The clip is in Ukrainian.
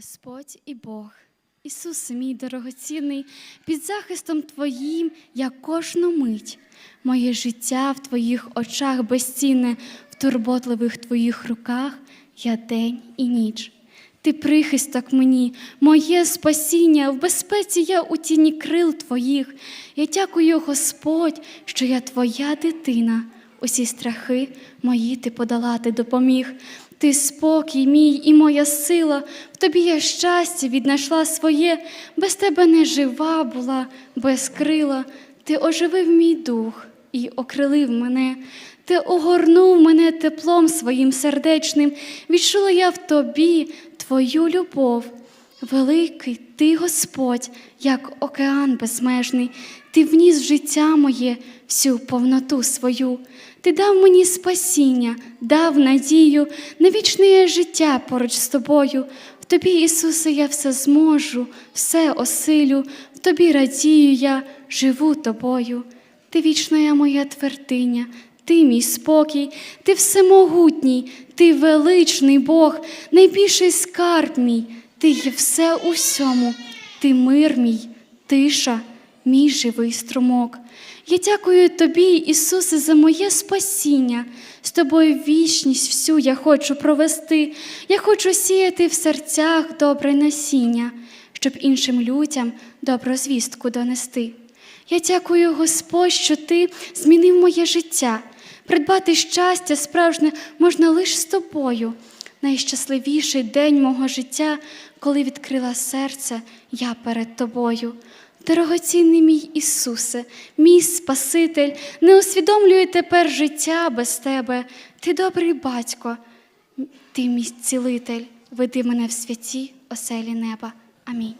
Господь і Бог, Ісус, мій дорогоцінний, під захистом Твоїм я кожну мить. Моє життя в Твоїх очах безцінне, в турботливих Твоїх руках я день і ніч. Ти прихисток мені, моє спасіння, в безпеці я у тіні крил Твоїх. Я дякую, Господь, що я Твоя дитина. Усі страхи мої ти подолати допоміг. Ти спокій мій і моя сила, в тобі я щастя віднайшла своє, без тебе не жива була, без крила. Ти оживив мій дух і окрилив мене. Ти огорнув мене теплом своїм сердечним, відчула я в тобі твою любов. Великий ти, Господь, як океан безмежний, ти вніс в життя моє всю повноту свою. Ти дав мені спасіння, дав надію на вічне життя поруч з тобою. В тобі, Ісусе, я все зможу, все осилю, в тобі радію я, живу тобою. Ти вічна моя твердиня, ти мій спокій, ти всемогутній, ти величний Бог, найбільший скарб мій, ти є все у всьому, ти мир мій, тиша, мій живий струмок. Я дякую тобі, Ісусе, за моє спасіння. З тобою вічність всю я хочу провести. Я хочу сіяти в серцях добре насіння, щоб іншим людям добру звістку донести. Я дякую, Господь, що ти змінив моє життя. Придбати щастя справжнє можна лише з тобою. Найщасливіший день мого життя, коли відкрила серце я перед тобою. Дорогоцінний мій Ісусе, мій Спаситель, не усвідомлюю тепер життя без тебе. Ти добрий батько, ти мій цілитель, веди мене в святі оселі неба. Амінь.